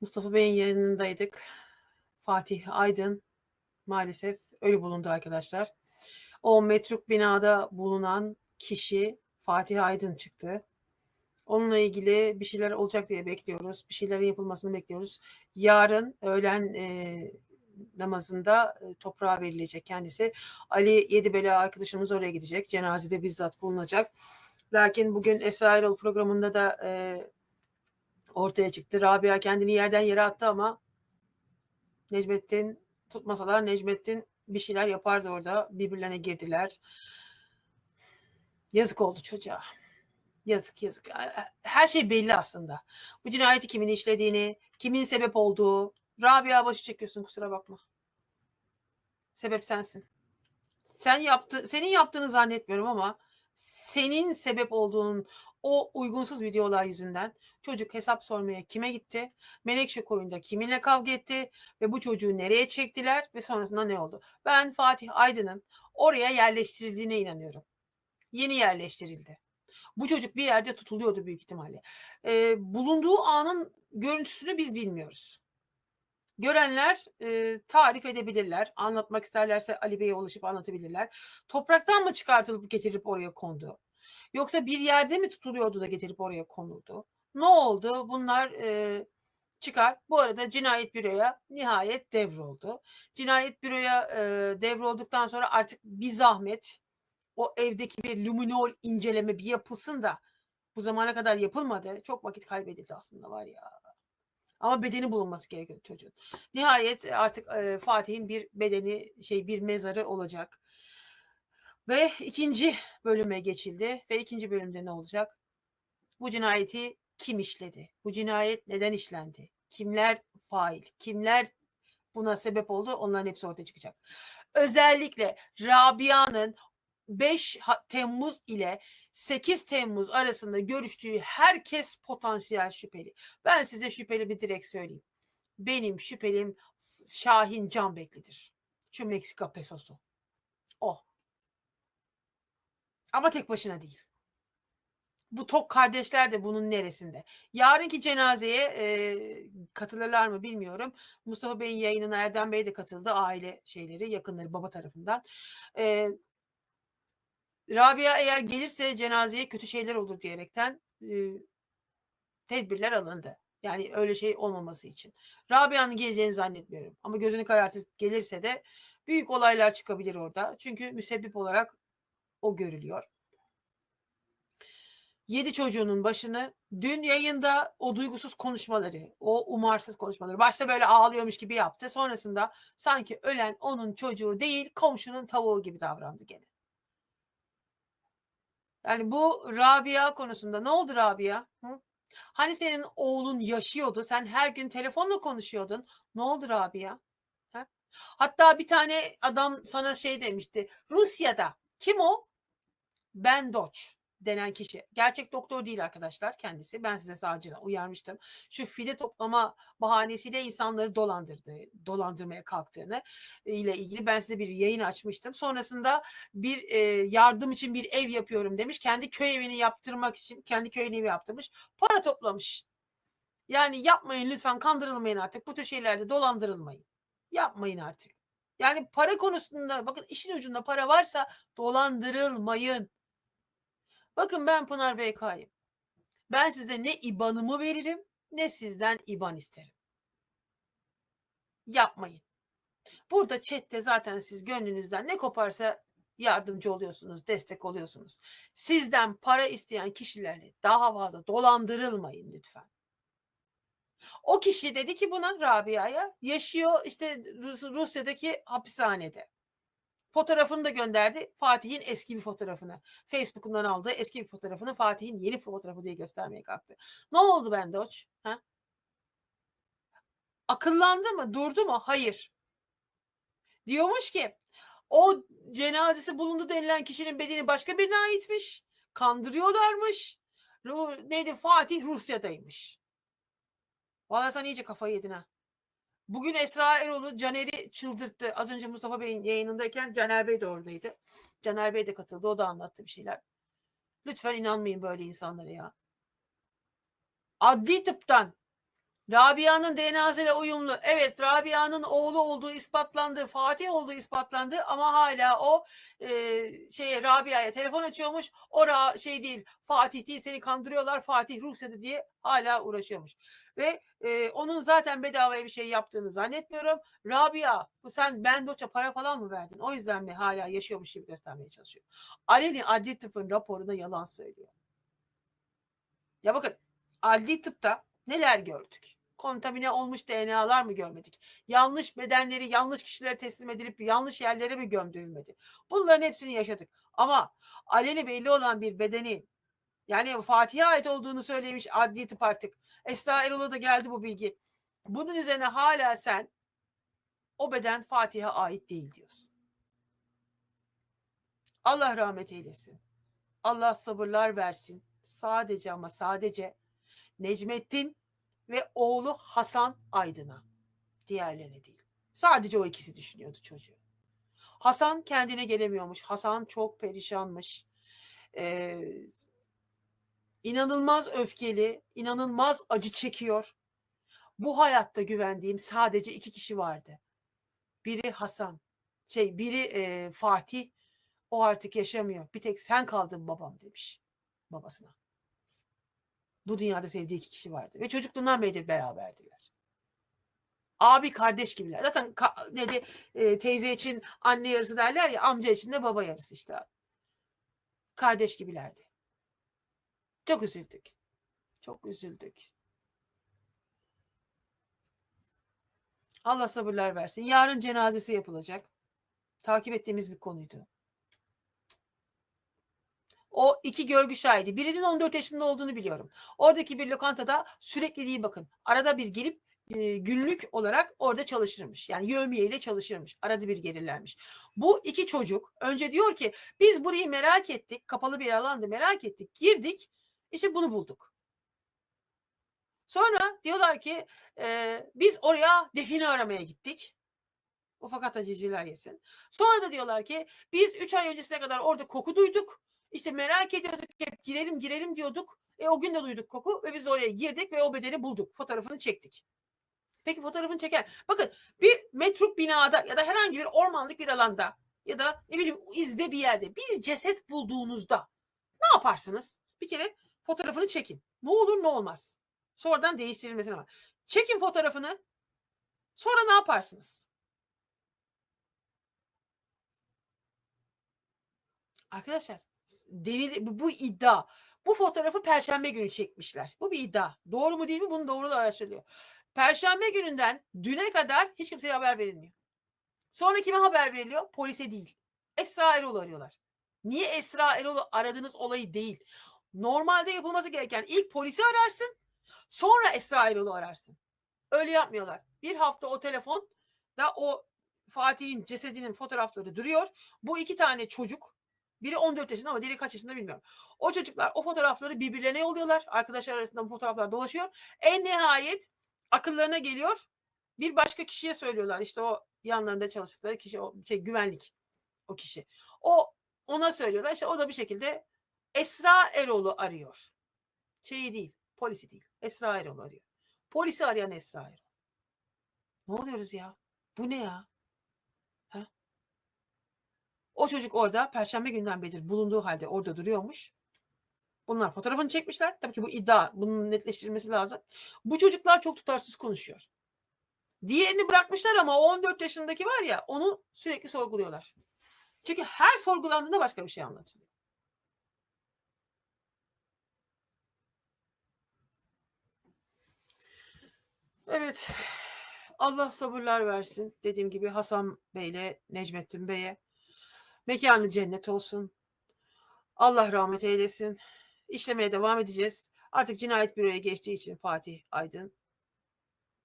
Mustafa Bey'in yanındaydık. Fatih Aydın maalesef ölü bulundu arkadaşlar. O metruk binada bulunan kişi Fatih Aydın çıktı. Onunla ilgili bir şeyler olacak diye bekliyoruz. Bir şeylerin yapılmasını bekliyoruz. Yarın öğlen e, namazında e, toprağa verilecek kendisi. Ali Yedibela arkadaşımız oraya gidecek. Cenazede bizzat bulunacak. Lakin bugün Esra Erol programında da e, ortaya çıktı. Rabia kendini yerden yere attı ama Necmettin tutmasalar Necmettin bir şeyler yapardı orada. Birbirlerine girdiler. Yazık oldu çocuğa. Yazık yazık. Her şey belli aslında. Bu cinayeti kimin işlediğini, kimin sebep olduğu. Rabia başı çekiyorsun kusura bakma. Sebep sensin. Sen yaptı, senin yaptığını zannetmiyorum ama senin sebep olduğun o uygunsuz videolar yüzünden çocuk hesap sormaya kime gitti? Menekşe koyunda kiminle kavga etti ve bu çocuğu nereye çektiler ve sonrasında ne oldu? Ben Fatih Aydın'ın oraya yerleştirildiğine inanıyorum. Yeni yerleştirildi. Bu çocuk bir yerde tutuluyordu büyük ihtimalle. Ee, bulunduğu anın görüntüsünü biz bilmiyoruz. Görenler e, tarif edebilirler. Anlatmak isterlerse Ali Bey'e ulaşıp anlatabilirler. Topraktan mı çıkartılıp getirilip oraya kondu? Yoksa bir yerde mi tutuluyordu da getirip oraya konuldu? Ne oldu? Bunlar e, çıkar. Bu arada cinayet büroya nihayet devroldu. Cinayet büroya e, devrolduktan sonra artık bir zahmet o evdeki bir luminol inceleme bir yapılsın da bu zamana kadar yapılmadı. Çok vakit kaybedildi aslında var ya. Ama bedeni bulunması gerekiyor çocuğun. Nihayet artık e, Fatih'in bir bedeni şey bir mezarı olacak. Ve ikinci bölüme geçildi ve ikinci bölümde ne olacak? Bu cinayeti kim işledi? Bu cinayet neden işlendi? Kimler fail? Kimler buna sebep oldu? Onların hepsi ortaya çıkacak. Özellikle Rabia'nın 5 Temmuz ile 8 Temmuz arasında görüştüğü herkes potansiyel şüpheli. Ben size şüpheli bir direkt söyleyeyim. Benim şüphelim Şahin Canbekli'dir. Şu Meksika pesosu. O. Ama tek başına değil. Bu tok kardeşler de bunun neresinde? Yarınki cenazeye e, katılırlar mı bilmiyorum. Mustafa Bey'in yayınına Erdem Bey de katıldı. Aile şeyleri, yakınları baba tarafından. E, Rabia eğer gelirse cenazeye kötü şeyler olur diyerekten e, tedbirler alındı. Yani öyle şey olmaması için. Rabia'nın geleceğini zannetmiyorum. Ama gözünü karartıp gelirse de büyük olaylar çıkabilir orada. Çünkü müsebbip olarak o görülüyor. Yedi çocuğunun başını dün yayında o duygusuz konuşmaları, o umarsız konuşmaları başta böyle ağlıyormuş gibi yaptı. Sonrasında sanki ölen onun çocuğu değil komşunun tavuğu gibi davrandı gene. Yani bu Rabia konusunda ne oldu Rabia? Hı? Hani senin oğlun yaşıyordu, sen her gün telefonla konuşuyordun. Ne oldu Rabia? Ha? Hatta bir tane adam sana şey demişti. Rusya'da kim o? Ben Doç denen kişi. Gerçek doktor değil arkadaşlar kendisi. Ben size sadece uyarmıştım. Şu fide toplama bahanesiyle insanları dolandırdı, dolandırmaya kalktığını e, ile ilgili ben size bir yayın açmıştım. Sonrasında bir e, yardım için bir ev yapıyorum demiş. Kendi köy evini yaptırmak için kendi köy evi yaptırmış. Para toplamış. Yani yapmayın lütfen kandırılmayın artık. Bu tür şeylerde dolandırılmayın. Yapmayın artık. Yani para konusunda bakın işin ucunda para varsa dolandırılmayın. Bakın ben Pınar BK'yım. Ben size ne IBAN'ımı veririm ne sizden IBAN isterim. Yapmayın. Burada chatte zaten siz gönlünüzden ne koparsa yardımcı oluyorsunuz, destek oluyorsunuz. Sizden para isteyen kişilerle daha fazla dolandırılmayın lütfen. O kişi dedi ki buna Rabia'ya yaşıyor işte Rusya'daki hapishanede. Fotoğrafını da gönderdi. Fatih'in eski bir fotoğrafını. Facebook'undan aldığı eski bir fotoğrafını Fatih'in yeni fotoğrafı diye göstermeye kalktı. Ne oldu ben Doç? Ha? Akıllandı mı? Durdu mu? Hayır. Diyormuş ki o cenazesi bulundu denilen kişinin bedeni başka birine aitmiş. Kandırıyorlarmış. Neydi? Fatih Rusya'daymış. Valla sen iyice kafayı yedin ha. Bugün Esra Erol'u Caner'i çıldırttı. Az önce Mustafa Bey'in yayınındayken Caner Bey de oradaydı. Caner Bey de katıldı. O da anlattı bir şeyler. Lütfen inanmayın böyle insanlara ya. Adli tıptan Rabia'nın DNA'sı ile uyumlu. Evet Rabia'nın oğlu olduğu ispatlandı. Fatih olduğu ispatlandı ama hala o e, şeye Rabia'ya telefon açıyormuş. O ra, şey değil Fatih değil seni kandırıyorlar Fatih ruhsatı diye hala uğraşıyormuş. Ve e, onun zaten bedavaya bir şey yaptığını zannetmiyorum. Rabia bu sen Bendoç'a para falan mı verdin? O yüzden mi hala yaşıyormuş gibi göstermeye çalışıyor. Aleni adli tıpın raporunda yalan söylüyor. Ya bakın adli tıpta neler gördük? Kontamine olmuş DNA'lar mı görmedik? Yanlış bedenleri yanlış kişilere teslim edilip yanlış yerlere mi gömdürülmedi? Bunların hepsini yaşadık. Ama aleni belli olan bir bedeni yani Fatih'e ait olduğunu söylemiş adli tıp artık. Esra Erol'a da geldi bu bilgi. Bunun üzerine hala sen o beden Fatih'e ait değil diyorsun. Allah rahmet eylesin. Allah sabırlar versin. Sadece ama sadece Necmettin ve oğlu Hasan Aydın'a. Diğerlerine değil. Sadece o ikisi düşünüyordu çocuğu. Hasan kendine gelemiyormuş. Hasan çok perişanmış. Ee, inanılmaz öfkeli, inanılmaz acı çekiyor. Bu hayatta güvendiğim sadece iki kişi vardı. Biri Hasan, şey biri e, Fatih. O artık yaşamıyor. Bir tek sen kaldın babam demiş babasına. Bu dünyada sevdiği iki kişi vardı. Ve çocukluğundan beridir beraberdiler. Abi kardeş gibiler. Zaten ka- ne de e, teyze için anne yarısı derler ya amca için de baba yarısı işte. Kardeş gibilerdi. Çok üzüldük. Çok üzüldük. Allah sabırlar versin. Yarın cenazesi yapılacak. Takip ettiğimiz bir konuydu. O iki görgü şahidi. Birinin 14 yaşında olduğunu biliyorum. Oradaki bir lokantada sürekli değil bakın. Arada bir gelip günlük olarak orada çalışırmış. Yani yövmiye ile çalışırmış. Arada bir gelirlermiş. Bu iki çocuk önce diyor ki biz burayı merak ettik. Kapalı bir alandı merak ettik. Girdik. İşte bunu bulduk. Sonra diyorlar ki e, biz oraya define aramaya gittik. Ufak atacıcılar yesin. Sonra da diyorlar ki biz 3 ay öncesine kadar orada koku duyduk. İşte merak ediyorduk hep girelim girelim diyorduk. E o gün de duyduk koku ve biz oraya girdik ve o bedeni bulduk. Fotoğrafını çektik. Peki fotoğrafını çeken. Bakın bir metruk binada ya da herhangi bir ormanlık bir alanda ya da ne bileyim izbe bir yerde bir ceset bulduğunuzda ne yaparsınız? Bir kere fotoğrafını çekin. Ne olur ne olmaz. Sonradan değiştirilmesine var. Çekin fotoğrafını. Sonra ne yaparsınız? Arkadaşlar delil bu, bu iddia. Bu fotoğrafı perşembe günü çekmişler. Bu bir iddia. Doğru mu değil mi? Bunu doğru araştırılıyor. Perşembe gününden düne kadar hiç kimseye haber verilmiyor. Sonra kime haber veriliyor? Polise değil. Esra Erol'u arıyorlar. Niye Esra Erol'u aradığınız olayı değil? Normalde yapılması gereken ilk polisi ararsın. Sonra Esra Erol'u ararsın. Öyle yapmıyorlar. Bir hafta o telefon da o Fatih'in cesedinin fotoğrafları duruyor. Bu iki tane çocuk biri 14 yaşında ama diğeri kaç yaşında bilmiyorum. O çocuklar o fotoğrafları birbirlerine yolluyorlar. Arkadaşlar arasında bu fotoğraflar dolaşıyor. En nihayet akıllarına geliyor. Bir başka kişiye söylüyorlar. İşte o yanlarında çalıştıkları kişi o şey güvenlik o kişi. O ona söylüyorlar. İşte o da bir şekilde Esra Erol'u arıyor. Şeyi değil, polisi değil. Esra Erol'u arıyor. Polisi arayan Esra Erol. Ne oluyoruz ya? Bu ne ya? O çocuk orada perşembe günden beridir bulunduğu halde orada duruyormuş. Bunlar fotoğrafını çekmişler. Tabii ki bu iddia. Bunun netleştirilmesi lazım. Bu çocuklar çok tutarsız konuşuyor. Diğerini bırakmışlar ama o 14 yaşındaki var ya onu sürekli sorguluyorlar. Çünkü her sorgulandığında başka bir şey anlatılıyor. Evet. Allah sabırlar versin. Dediğim gibi Hasan Bey'le Necmettin Bey'e. Mekanı cennet olsun. Allah rahmet eylesin. İşlemeye devam edeceğiz. Artık cinayet büroya geçtiği için Fatih Aydın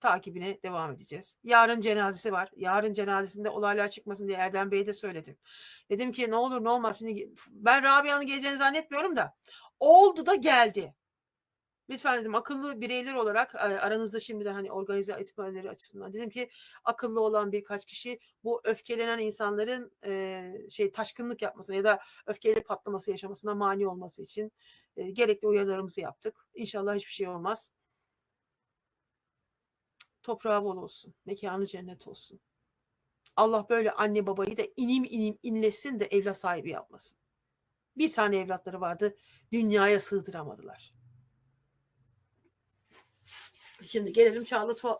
takibine devam edeceğiz. Yarın cenazesi var. Yarın cenazesinde olaylar çıkmasın diye Erdem Bey'e de söyledim. Dedim ki ne olur ne olmaz. Şimdi ben Rabia'nın geleceğini zannetmiyorum da oldu da geldi. Lütfen dedim akıllı bireyler olarak aranızda şimdiden hani organize etmeleri açısından dedim ki akıllı olan birkaç kişi bu öfkelenen insanların e, şey taşkınlık yapmasına ya da öfkeyle patlaması yaşamasına mani olması için e, gerekli uyarılarımızı yaptık. İnşallah hiçbir şey olmaz. toprağı bol olsun. Mekanı cennet olsun. Allah böyle anne babayı da inim inim inlesin de evlat sahibi yapmasın. Bir tane evlatları vardı. Dünyaya sığdıramadılar. Şimdi gelelim Çağla Tuğ-